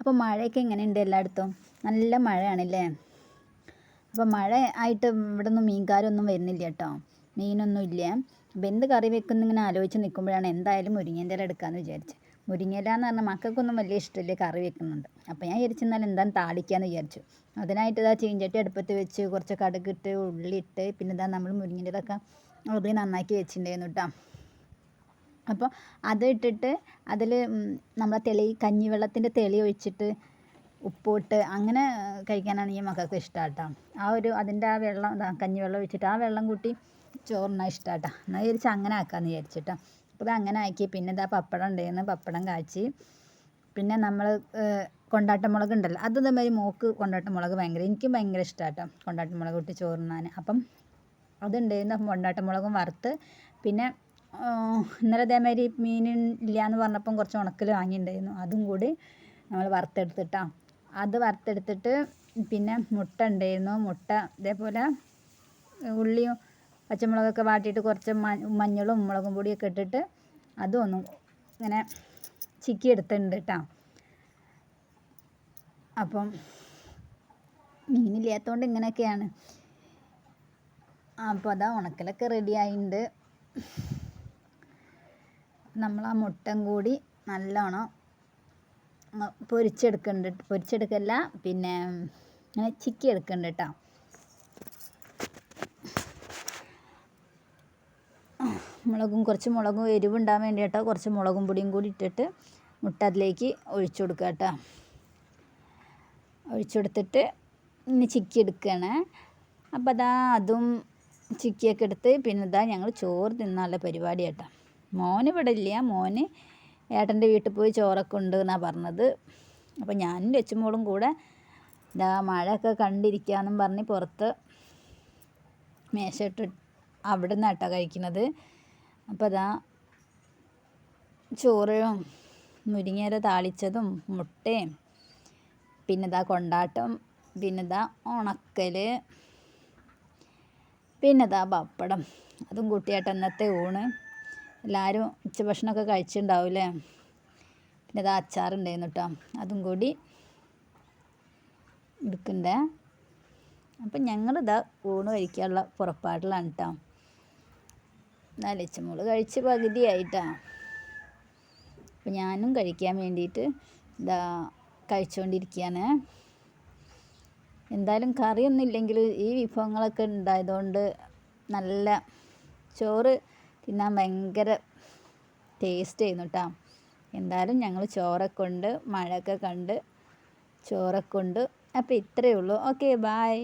അപ്പോൾ മഴയൊക്കെ എങ്ങനെയുണ്ട് എല്ലായിടത്തും? നല്ല മഴയാണല്ലേ? അപ്പോൾ മഴ ആയിട്ട് ഇവിടെ ഒന്നും മീൻകാരൊന്നും വരുന്നില്ല കേട്ടോ. മീനൊന്നും ഇല്ല. അപ്പോൾ എന്ത് കറി വെക്കുന്നു ഇങ്ങനെ ആലോചിച്ച് നിൽക്കുമ്പോഴാണ് എന്തായാലും മുരിങ്ങേന്റെ ഇല എടുക്കാമെന്ന് വിചാരിച്ച്. മുരിങ്ങയില എന്ന് പറഞ്ഞാൽ മക്കൾക്കൊന്നും വലിയ ഇഷ്ടമില്ല കറി വെക്കുന്നുണ്ട് അപ്പോൾ ഞാൻ വിചാരിച്ചു എന്നാൽ എന്താണ് താളിക്കാമെന്ന് വിചാരിച്ചു. അതിനായിട്ട് ഇതാ ചീഞ്ചട്ടി അടുപ്പത്ത് വെച്ച് കുറച്ച് കടുകിട്ട് ഉള്ളിയിട്ട് പിന്നെ ഇതാ നമ്മൾ ഇതൊക്കെ അത് നന്നാക്കി വെച്ചിട്ടുണ്ടായിരുന്നു കേട്ടോ. അപ്പോൾ അത് ഇട്ടിട്ട് അതിൽ നമ്മളെ തെളി കഞ്ഞിവെള്ളത്തിന്റെ തെളി ഒഴിച്ചിട്ട് ഉപ്പിട്ട് അങ്ങനെ കഴിക്കാനാണ് ഈ മക്കൾക്ക് ഇഷ്ടം കേട്ടോ ആ ഒരു അതിന്റെ ആ വെള്ളം ഇതാ കഞ്ഞിവെള്ളം ഒഴിച്ചിട്ട് ആ വെള്ളം കൂട്ടി ചോറിനാണ് ഇഷ്ടം കേട്ടോ എന്നാൽ വിചാരിച്ച് അങ്ങനെ ആക്കാമെന്ന് വിചാരിച്ചിട്ടോ. അപ്പോൾ ഇത് അങ്ങനെ ആക്കി പിന്നെ ഇതാ പപ്പടം ഉണ്ടായിരുന്നു പപ്പടം കാച്ചി. പിന്നെ നമ്മൾ കൊണ്ടാട്ടമുളക് ഉണ്ടല്ലോ അത് ഇതേമാതിരി മോക്ക് കൊണ്ടാട്ടമുളക് ഭയങ്കര എനിക്കും ഭയങ്കര ഇഷ്ടമാണ് കേട്ടോ കൊണ്ടാട്ടമുളക് ഇട്ട് ചോറുണ്ണാൻ അപ്പം അതുണ്ടായിരുന്നു കൊണ്ടാട്ടമുളകും വറുത്ത് പിന്നെ ഇന്നലെ അതേമാതിരി മീൻ ഇല്ല എന്ന് പറഞ്ഞപ്പം കുറച്ച് ഉണക്കൽ വാങ്ങിയിട്ടുണ്ടായിരുന്നു. അതും കൂടി നമ്മൾ വറുത്തെടുത്തിട്ടാ. അത് വറുത്തെടുത്തിട്ട് പിന്നെ മുട്ട ഉണ്ടായിരുന്നു. മുട്ട ഇതേപോലെ ഉള്ളിയും പച്ചമുളകൊക്കെ വാട്ടിയിട്ട് കുറച്ച് മഞ്ഞളും മുളകും പൊടിയൊക്കെ ഇട്ടിട്ട് അതും ഒന്ന് ഇങ്ങനെ ചിക്കി എടുത്തിട്ടുണ്ട് കേട്ടോ. അപ്പം മീനില്ലാത്തതുകൊണ്ട് ഇങ്ങനെയൊക്കെയാണ്. അപ്പോൾ അതാ ഉണക്കലൊക്കെ റെഡി ആയിട്ടുണ്ട് നമ്മൾ ആ മുട്ടം കൂടി നല്ലോണം പൊരിച്ചെടുക്കുന്നുണ്ട് പൊരിച്ചെടുക്കല്ല പിന്നെ ഇങ്ങനെ ചിക്കി എടുക്കുന്നുണ്ട് കേട്ടോ മുളകും കുറച്ച് മുളകും എരിവുണ്ടാകാൻ വേണ്ടി കേട്ടോ കുറച്ച് മുളകും പൊടിയും കൂടി ഇട്ടിട്ട് മുട്ട അതിലേക്ക് ഒഴിച്ചു കൊടുക്കുക കേട്ടോ ഒഴിച്ചു കൊടുത്തിട്ട് ഇനി ചിക്കി എടുക്കുകയാണ് അപ്പോൾ അതാ അതും ചിക്കിയൊക്കെ എടുത്ത് പിന്നെ ഇതാ ഞങ്ങൾ ചോറ് തിന്നാനുള്ള പരിപാടി കേട്ടോ മോന് ഇവിടെ ഇല്ല മോന് ഏട്ടന്റെ വീട്ടിൽ പോയി ചോറൊക്കെ ഉണ്ട് എന്നാണ് പറഞ്ഞത്. അപ്പോൾ ഞാനും ലച്ചുമോളും കൂടെ ഇതാ മഴയൊക്കെ കണ്ടിരിക്കാന്നും പറഞ്ഞ് പുറത്ത് മേശയിട്ട് അവിടെ നിന്നാട്ടോ കഴിക്കുന്നത്. അപ്പോൾ അതാ ചോറും മുരിങ്ങയില താളിച്ചതും മുട്ടയും പിന്നെ ഇതാ കൊണ്ടാട്ടം പിന്നെ ഇതാ ഉണക്കൽ പിന്നെ ഇതാ പപ്പടം. അതും കൂട്ടിയായിട്ട് അന്നത്തെ ഊണ്. എല്ലാവരും ഉച്ചഭക്ഷണമൊക്കെ കഴിച്ചിട്ടുണ്ടാവില്ലേ? പിന്നെ ഇത് അച്ചാറുണ്ടായിരുന്നു കേട്ടോ. അതും കൂടി എടുക്കണ്ടേ അപ്പം ഞങ്ങളിതാ ഊണ് കഴിക്കാനുള്ള പുറപ്പാടിലാണ് കേട്ടോ. എന്നാ ലച്ചമോൾ കഴിച്ച് പകുതിയായിട്ടാ. അപ്പം ഞാനും കഴിക്കാൻ വേണ്ടിയിട്ട് ഇതാ കഴിച്ചുകൊണ്ടിരിക്കുകയാണ് എന്തായാലും കറിയൊന്നും ഇല്ലെങ്കിൽ ഈ വിഭവങ്ങളൊക്കെ ഉണ്ടായതുകൊണ്ട് നല്ല ചോറ് തിന്നാൻ ഭയങ്കര ടേസ്റ്റ് ചെയ്യുന്നു കേട്ടോ എന്തായാലും ഞങ്ങൾ ചോറൊക്കെ ഉണ്ട് മഴയൊക്കെ കണ്ട് ചോറൊക്കെ ഉണ്ട്. അപ്പോൾ ഇത്രയേ ഉള്ളൂ. Okay bye